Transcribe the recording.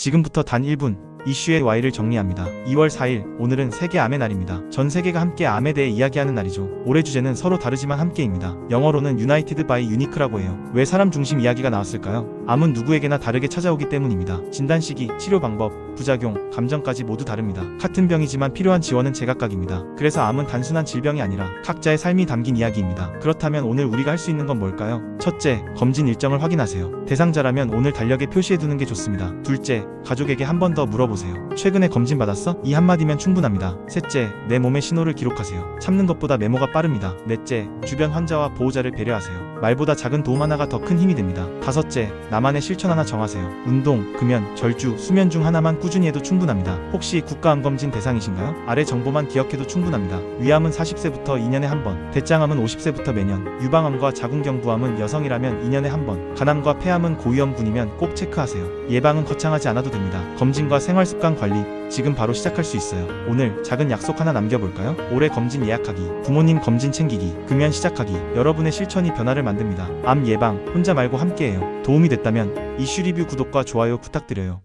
지금부터 단 1분 이슈의 Y를 정리합니다. 2월 4일 오늘은 세계 암의 날입니다. 전 세계가 함께 암에 대해 이야기하는 날이죠. 올해 주제는 서로 다르지만 함께입니다. 영어로는 United by Unique라고 해요. 왜 사람 중심 이야기가 나왔을까요? 암은 누구에게나 다르게 찾아오기 때문입니다. 진단 시기, 치료 방법, 부작용, 감정까지 모두 다릅니다. 같은 병이지만 필요한 지원은 제각각입니다. 그래서 암은 단순한 질병이 아니라 각자의 삶이 담긴 이야기입니다. 그렇다면 오늘 우리가 할 수 있는 건 뭘까요? 첫째, 검진 일정을 확인하세요. 대상자라면 오늘 달력에 표시해두는 게 좋습니다. 둘째, 가족에게 한 번 더 물어보세요. 최근에 검진 받았어? 이 한마디면 충분합니다. 셋째, 내 몸의 신호를 기록하세요. 참는 것보다 메모가 빠릅니다. 넷째, 주변 환자와 보호자를 배려하세요. 말보다 작은 도움 하나가 더 큰 힘이 됩니다. 다섯째, 나만의 실천 하나 정하세요. 운동, 금연, 절주, 수면 중 하나만 꾸준히 해도 충분합니다. 혹시 국가암검진 대상이신가요? 아래 정보만 기억해도 충분합니다. 위암은 40세부터 2년에 한 번, 대장암은 50세부터 매년, 유방암과 자궁경부암은 여성이라면 2년에 한 번, 간암과 폐암은 고위험군이면 꼭 체크하세요. 예방은 거창하지 않아도 됩니다. 검진과 생활습관 관리, 지금 바로 시작할 수 있어요. 오늘 작은 약속 하나 남겨볼까요? 올해 검진 예약하기, 부모님 검진 챙기기, 금연 시작하기, 여러분의 실천이 변화를 만듭니다. 암 예방, 혼자 말고 함께해요. 도움이 됐다면 이슈 리뷰 구독과 좋아요 부탁드려요.